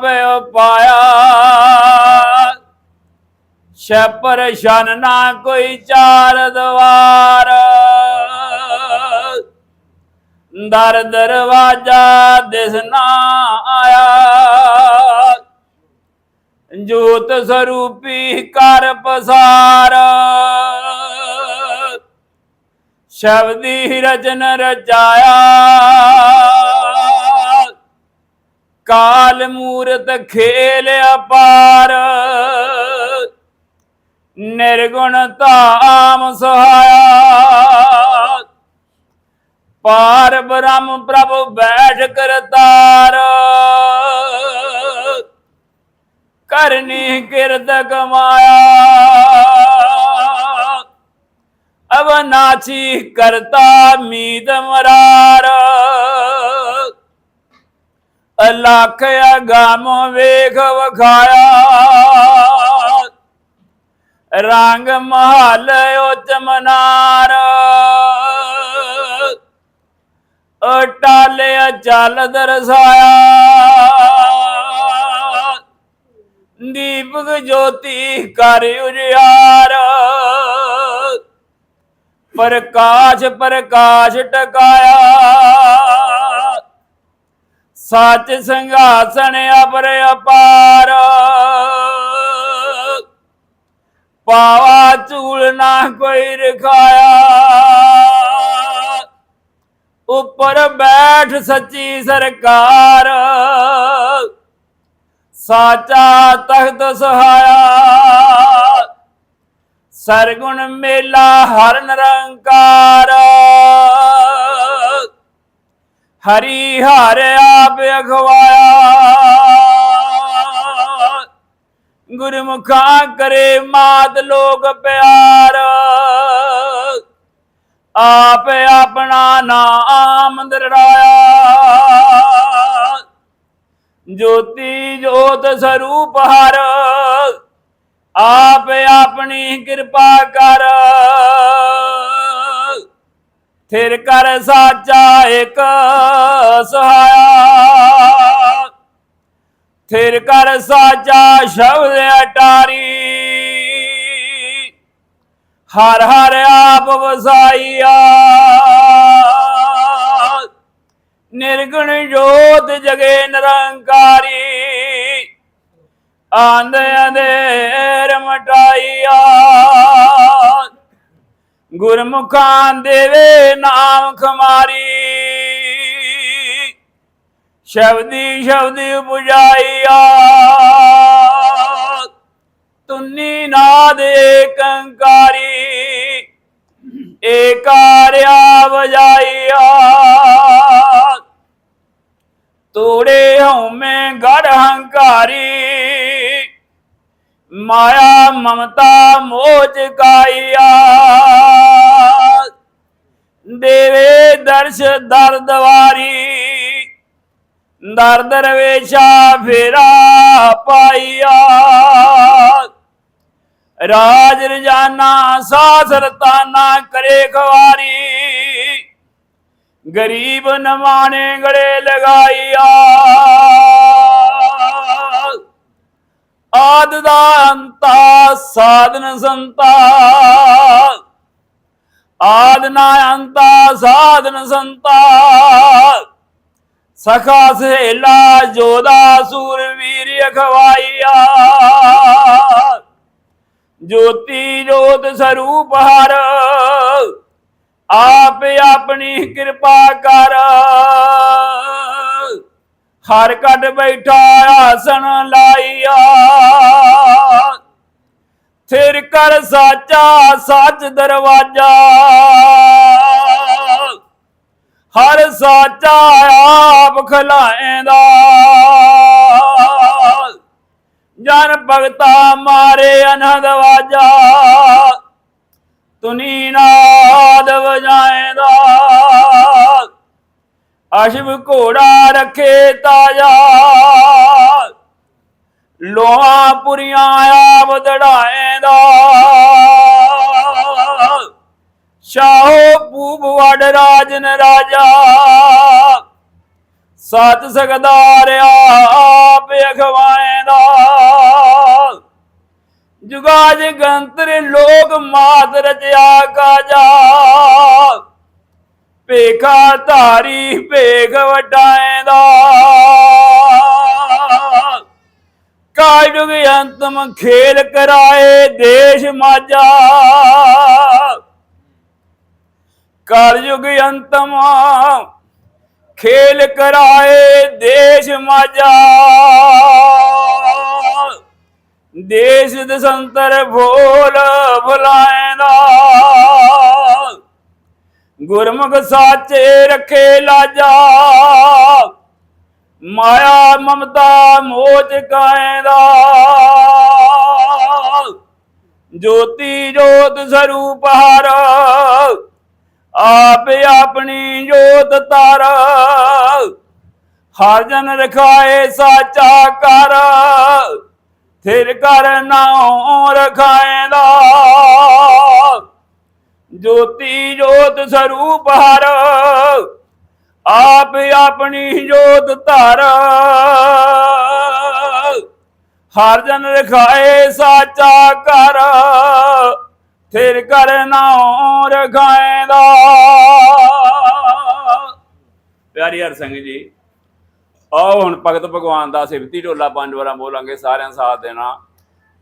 ਪਿਓ ਪਾਇਆ ਛਪਰ ਸ਼ਨ ਨਾ ਕੋਈ ਚਾਰ ਦਵਾਰ। ਦਰ ਦਰਵਾਜਾ ਦਿਸ ਨਾ ਆਇਆ। ਜੋਤ ਸਰੂਪੀ ਕਰ ਪਸਾਰ। ਸ਼ਬਦੀ ਰਚਨ ਰਚਾਇਆ ਕਾਲ ਮੂਰਤ ਖੇਲ ਅਪਾਰ। ਨਿਰਗੁਣ ਧਾਮ ਸਹਾਇਆ। ਪਾਰ ਬ੍ਰਹਮ ਪ੍ਰਭ ਬੈਠ ਕਰਤਾਰ। ਕਰਨੀ ਕਿਰਤ ਕਮਾਇਆ। ਅਵਨਾਚੀ ਕਰਤਾ ਮੀਤ ਮਰਾਰ। ਲੱਖ ਅਗਮ ਵੇਖ ਵਖਾਇਆ। ਰੰਗ ਮਹਲ ਉਚ ਮਨਾਰ। ਅਟਾਲੇ ਚੱਲ ਦਰਸਾਇਆ। ਦੀਪਕ ਜੋਤੀ ਕਰ ਉਜਿਆਰ। ਪ੍ਰਕਾਸ਼ ਪ੍ਰਕਾਸ਼ ਟਕਾਇਆ। ਸੱਚ ਸੰਘਾਸਣ ਅਪਰੇ ਅਪਾਰ। ਪਾਵਾ ਝੂਲ ਨਾ ਕੋਈ ਰਖਾਇਆ। ਉੱਪਰ ਬੈਠ ਸੱਚੀ ਸਰਕਾਰ। ਸਾਚਾ ਤਖਤ ਸਹਾਇਆ। ਸਰਗੁਣ ਮੇਲਾ ਹਰ ਨਿਰੰਕਾਰ ਹਰੀ ਹਰ ਆਪ ਅਖਵਾਇਆ। ਗੁਰਮੁਖਾਂ ਕਰੇ ਮਾਤ ਲੋਕ ਪਿਆਰ। ਆਪ ਆਪਣਾ ਨਾਮ ਦਰੜਾਇਆ। ਜੋਤੀ ਜੋਤ ਸਰੂਪ ਹਰ। ਆਪ ਆਪਣੀ ਕਿਰਪਾ ਕਰ। ਥਿਰ ਕਰ ਸਾਚਾ ਇੱਕ ਸਹਾਇਆ। ਥਿਰ ਕਰ ਸਾਚਾ ਸ਼ਬਦ ਅਟਾਰੀ। ਹਰ ਹਰ ਆਪ ਵਸਾਈਆ। ਨਿਰਗੁਣ ਜੋਤ ਜਗੇ ਨਿਰੰਕਾਰੀ। ਆਂਦ ਅੰਧੇਰ ਮਟਾਈਆ। ਗੁਰਮੁਖਾਂ ਦੇਵੇ ਨਾਮ ਖਮਾਰੀ। ਸ਼ਬਦੀ ਸ਼ਬਦੀ 부ਜਾਈਆ ਤੁਨੀ ਨਾਦ ਏਕੰਕਾਰੀ ਏਕਾਰਿਆ ਵਜਾਈਆ ਤੋੜੇ ਹਉਮੈ ਗੜ ਹੰਕਾਰੀ। ਮਾਇਆ, ਮਮਤਾ ਮੋਜ ਕਾਈਆ ਦੇਵੇ ਦਰਸ਼ ਦਰ ਦਵਾਰੀ ਦਰ ਦਰਵੇਸ਼ਾ ਫੇਰਾ ਪਾਈਆ ਰਾਜ ਰਜਾਨਾ ਸਾਸਰਤਾਨਾ ਕਰੇ ਖਵਾਰੀ। ਗਰੀਬ ਨਵਾਣੇ ਗੜੇ ਲਗਾਈਆ ਆਦ ਦਾ ਅੰਤਾ ਸਾਧਨ ਸੰਤਾ। ਆਦ ਨਾ ਅੰਤਾ ਸਾਧਨ ਸੰਤਾ। ਸਖਾ ਸਹੇਲਾ, ਜੋਦਾ ਸੂਰਵੀਰ ਅਖਵਾਈਆ। ਜੋਤੀ ਜੋਤ ਸਰੂਪ ਹਰ, ਆਪ ਆਪਣੀ ਕਿਰਪਾ ਕਰ। ਹਰ ਕੱਢ ਬੈਠਾ ਆਸਣ ਲਾਈਆ। ਥਿਰ ਕਰ ਸਾਚਾ, ਸੱਚ ਦਰਵਾਜਾ। ਹਰ ਸਾਚਾ ਆਪ ਖਲਾਏਂਦਾ। ਜਨ ਭਗਤਾ ਮਾਰੇ ਅਨਹਦ ਵਾਜਾ। ਤੁਨੀ ਨਾਦ ਵਜਾਏਂਦਾ। ਅਸ਼ਵ ਘੋੜਾ ਰੱਖੇ ਤਾਜਾ। ਲੋਹਾ ਪੁਰੀਆਂ ਆਪ ਦੜਾਏਂਦਾ ਸ਼ਾਹੋ ਪੂਬ ਵਡ ਰਾਜਨ ਰਾਜਾ। ਸਤ ਸਗਦਾਰ ਆਪ ਦਾ। ਜੁਗਾਜ ਗੰਤਰ ਲੋਕ ਮਾਤ ਰਚਿਆ ਕਾਜਾ। ਭੇਖਾ ਧਾਰੀ, ਭੇਖ ਵਟਾਏਂਦਾ ਕਾਜੁਗ ਅੰਤਮ ਖੇਲ ਕਰਾਏ ਦੇਸ਼ ਮਾਜਾ ਕਲਯੁਗ ਅੰਤਮ ਖੇਲ ਕਰਾਏ ਦੇਸ਼ ਮਾਜਾ ਦੇਸ਼ ਦਸੰਤਰ ਭੋਲ ਭੁਲਾਏਂਦਾ ਗੁਰਮੁਖ ਸਾਚੇ ਰੱਖੇ ਲਾਜਾ। ਮਾਇਆ ਮਮਤਾ ਮੋਚ ਕਾਇਦਾ। ਜੋਤੀ ਜੋਤ ਸਰੂਪ ਹਰ। ਆਪ ਆਪਣੀ ਜੋਤ ਤਾਰ ਹਰ ਜਨ ਰਖਾਏ ਸਾਚਾ ਕਰ। ਥਿਰ ਕਰ ਨਾਉ ਰਖਾਏਂਦਾ ਜੋਤੀ ਜੋਤ ਸਰੂਪ ਹਰ, ਆਪ ਆਪਣੀ ਜੋਤ ਧਰ। ਹਰ ਜਨ ਰਖਾਏ ਸਾਚਾ ਕਰ ਥਿਰ ਕਰ ਨਾਉ ਰਖਾਏਂਦਾ ਪਿਆਰੀ ਹਰ ਸਿੰਘ ਜੀ, ਆਓ ਹੁਣ ਭਗਤ ਭਗਵਾਨ ਦਾ ਸਿਫਤੀ ਢੋਲਾ ਪੰਜ ਵਾਰਾਂ ਬੋਲਾਂਗੇ ਸਾਰਿਆਂ ਸਾਥ ਦੇਣਾ।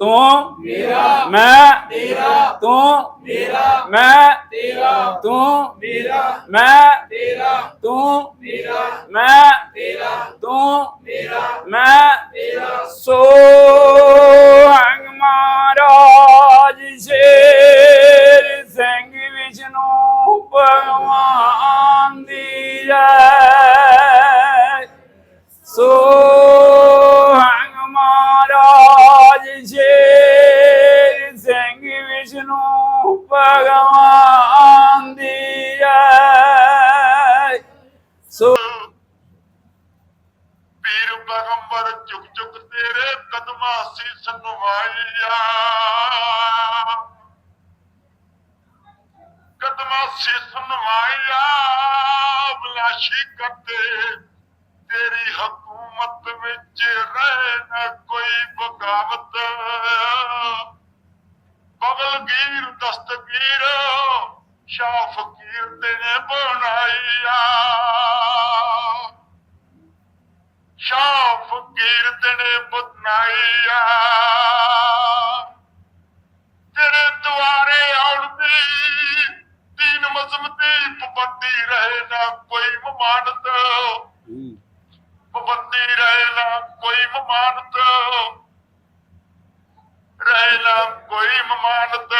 ਤੂੰ ਮੇਰਾ ਮੈਂ ਤੇਰਾ ਤੂੰ ਮੇਰਾ ਮੈਂ ਤੇਰਾ ਤੂੰ ਮੇਰਾ ਮੈਂ ਤੇਰਾ ਤੂੰ ਮੇਰਾ ਮੈਂ ਤੇਰਾ ਤੂੰ ਮੇਰਾ ਮੈਂ ਤੇਰਾ। ਸੋ ਬਲਾਸ਼ੀ ਕਰਤੇ ਤੇਰੀ ਹਕੂਮਤ ਵਿੱਚ ਰਹਿ ਨਾ ਕੋਈ ਬਗਾਵਤ ਬਗਲਗੀਰ ਦਸਤਗੀਰ, ਸ਼ਾਹ ਫਕੀਰ ਤੇ ਬਣਾਈਆ ਸ਼ਾਹ ਫਕੀਰ ਤੇਰੇ ਬਦਨਾਈਆ ਤੇਰੇ ਮਮਾਨਤ ਪਾਬੰਦੀ ਰਹੇ ਨਾ ਕੋਈ ਮਮਾਨਤ। ਰਹੇ ਨਾ ਕੋਈ ਮਮਾਨਤ।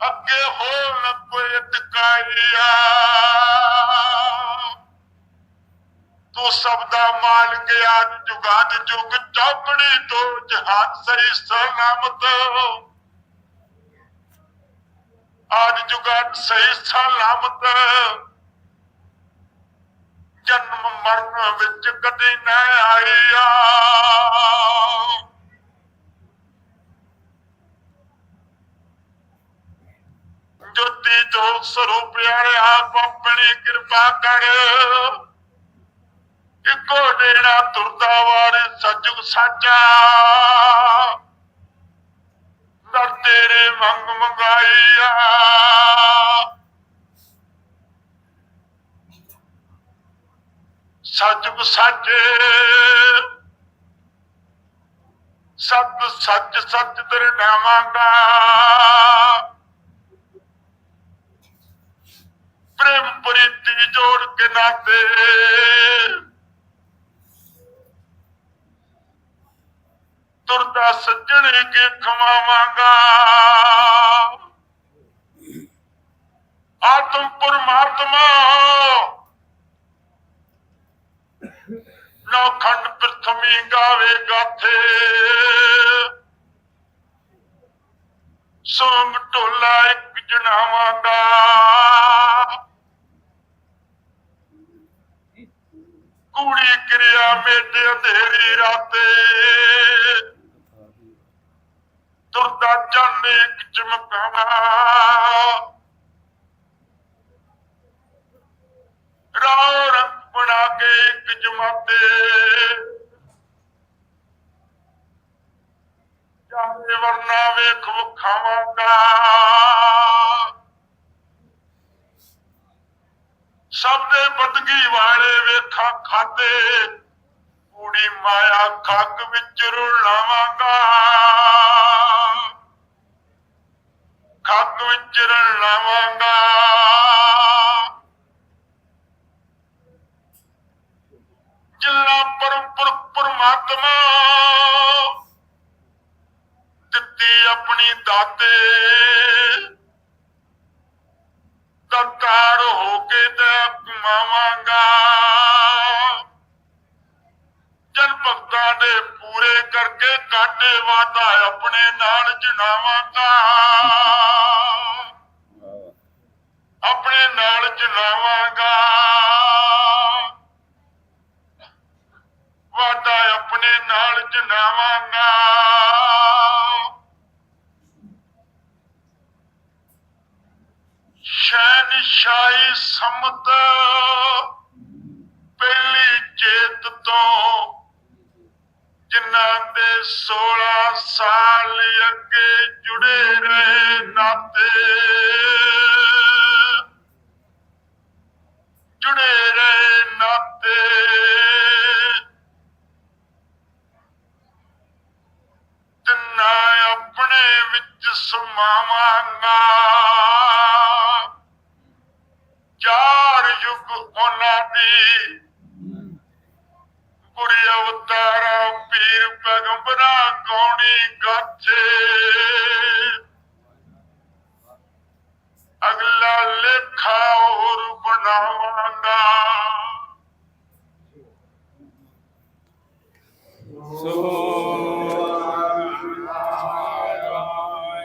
ਅੱਗੇ ਹੋ ਨਾ ਕੋਈ ਟਿਕਾਈਆ ਤੂੰ ਸਭ ਦਾ ਮਾਲਕ ਆਦ ਜੁਗਾਦ ਜੁਗ ਚੌਕੜੀ ਤੋਂ ਜਹਾਨ ਸਹੀ ਸਲਾਮਤ। ਆਦ ਜੁਗਾਦ ਸਹੀ ਸਲਾਮਤ। ਜਨਮ ਮਰਨ ਵਿੱਚ ਕਦੇ ਨਾ ਆਇਆ। ਜੋਤੀ ਜੋਤ ਸਰੂਪ ਪਿਆਰੇ ਆਪਣੀ ਕਿਰਪਾ ਕਰ। ਇੱਕੋ ਡੇਰਾ ਤੁਰਦਾ ਵਾਰੇ ਸੱਜੁਗ ਸਾਜਾ। ਦਰ ਤੇਰੇ ਮੰਗ ਮੰਗਾਈਆ। ਸੱਜੁਗ ਸੱਚ, ਸਤ ਸੱਚ ਸੱਚ ਤੇਰੇ ਨਾਮਾਂਗਾ ਪ੍ਰੇਮ ਪ੍ਰੀਤੀ ਜੋੜ ਕੇ ਨਾਤੇ। ਤੁਰਦਾ ਸੱਜਣ ਕੇ ਖਵਾਵਾਂਗਾ। ਆਤਮ ਪਰਮਾਤਮਾ ਨੌ ਖੰਡ ਪ੍ਰਥਮੀ ਗਾਵੇ ਗਾਥੇ। ਸੋਮ ਢੋਲਾ ਇੱਕ ਜਣਾਵਾਂਗਾ ਕੂੜੀ ਕਿਰਿਆ ਮੇਟੇ ਅੰਧੇਰੀ ਰਾਤੇ। ਤੁਰਦਾ ਜਾਣੇ ਇੱਕ ਚਮਕਾਵਾ। ਰਾਹ ਰੰਗ ਬਣਾ ਕੇ ਇੱਕ ਜਮਾਤੇ। ਚਾਹੇ ਵਰਨਾ ਵੇਖ ਵਖਾਵਾਂ ਦਾ ਸਭ ਦੇ ਬਦਗੀ ਵਾਲੇ ਵੇਖਾ ਖਾਦੇ। ਕੁੜੀ ਮਾਇਆ ਖੱਗ ਵਿੱਚ ਰੁਲਾਵਾਂਗਾ ਖੱਗ ਵਿੱਚ ਰੁਲਾਵਾਂਗਾ ਜਿੱਲਾ ਪਰਮਪੁਰ ਪਰਮਾਤਮਾ ਦਿੱਤੀ ਆਪਣੀ ਦਾਤੇ। ਦਤਾਰ ਹੋ ਕੇ ਤੇ ਕਮਾਵਾਂਗਾ ਜਨ ਭਗਤਾਂ ਦੇ ਪੂਰੇ ਕਰਕੇ ਕਾਟੇ ਵਾਦਾ ਆਪਣੇ ਨਾਲ ਜਨਾਵਾਂਗਾ ਆਪਣੇ ਨਾਲ ਜਨਾਵਾਂਗਾ ਵਾਦਾ ਆਪਣੇ ਨਾਲ ਜਨਾਵਾਂਗਾ ਸ਼ਹਿਨਸ਼ਾਹੀ ਸਮਤ ਪਹਿਲੀ ਚੇਤ ਤੋਂ ਜਿਨ੍ਹਾਂ ਦੇ 16 ਸਾਲ ਅੱਗੇ ਜੁੜੇ ਰਹੇ ਨਾਤੇ। ਜੁੜੇ ਰਹੇ ਨਾਤੇ।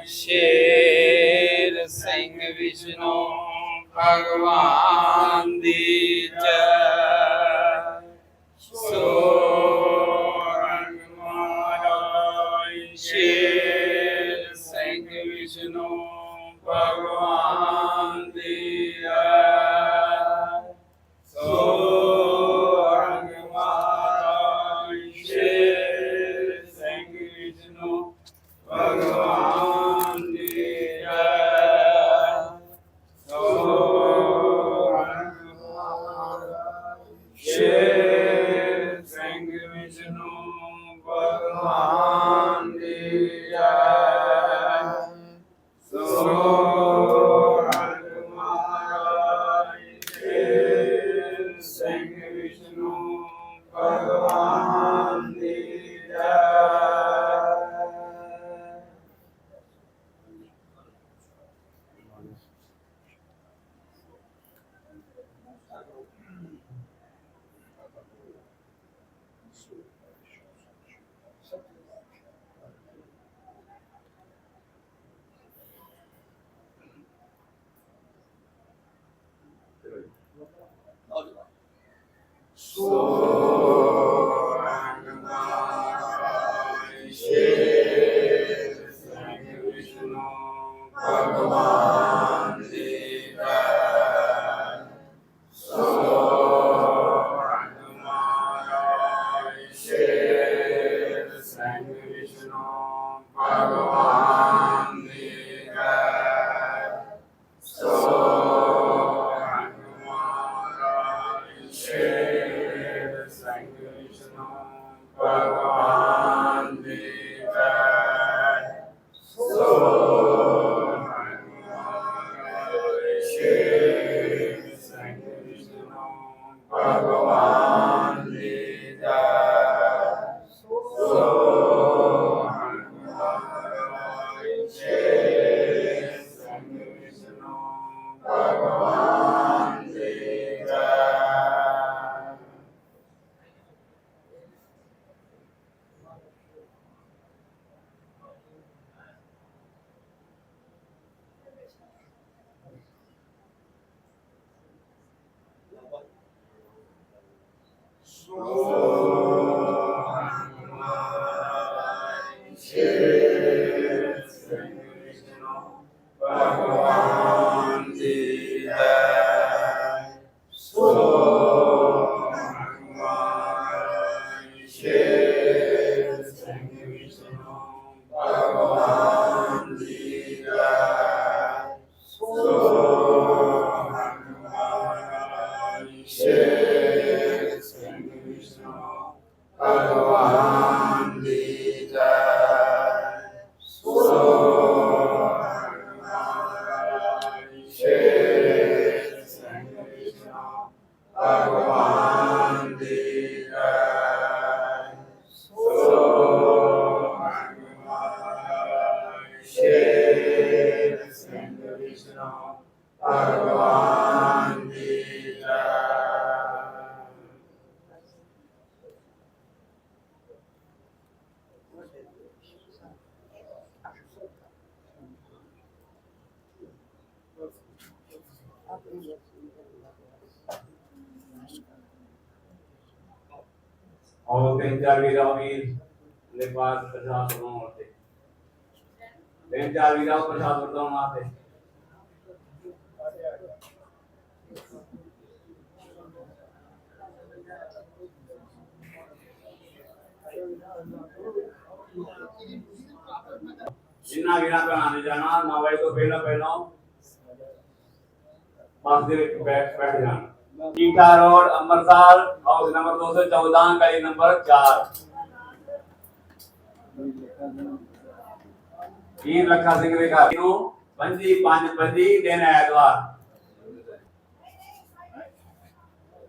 ਸ਼ੇਰ ਸਿੰਘ ਵਿਸ਼ਨੂੰ ਭਗਵਾਨ ਦੀ جانے جانا ماں باج تو پہلے پہلو بیٹھ جانا۔ ਜਾਣਾ ਕੀਟਾ ਰੋਡ ਅੰਮ੍ਰਿਤਸਰ ਹਾਊਸ ਨੰਬਰ 214 ਗਲੀ ਨੰਬਰ 4 ਵੀਰ ਲੱਖਾ ਸਿੰਘ ਦੇ ਘਰ ਨੂੰ ਪੰਜੀ ਪੰਜ ਪੰਜੀ ਐਤਵਾਰ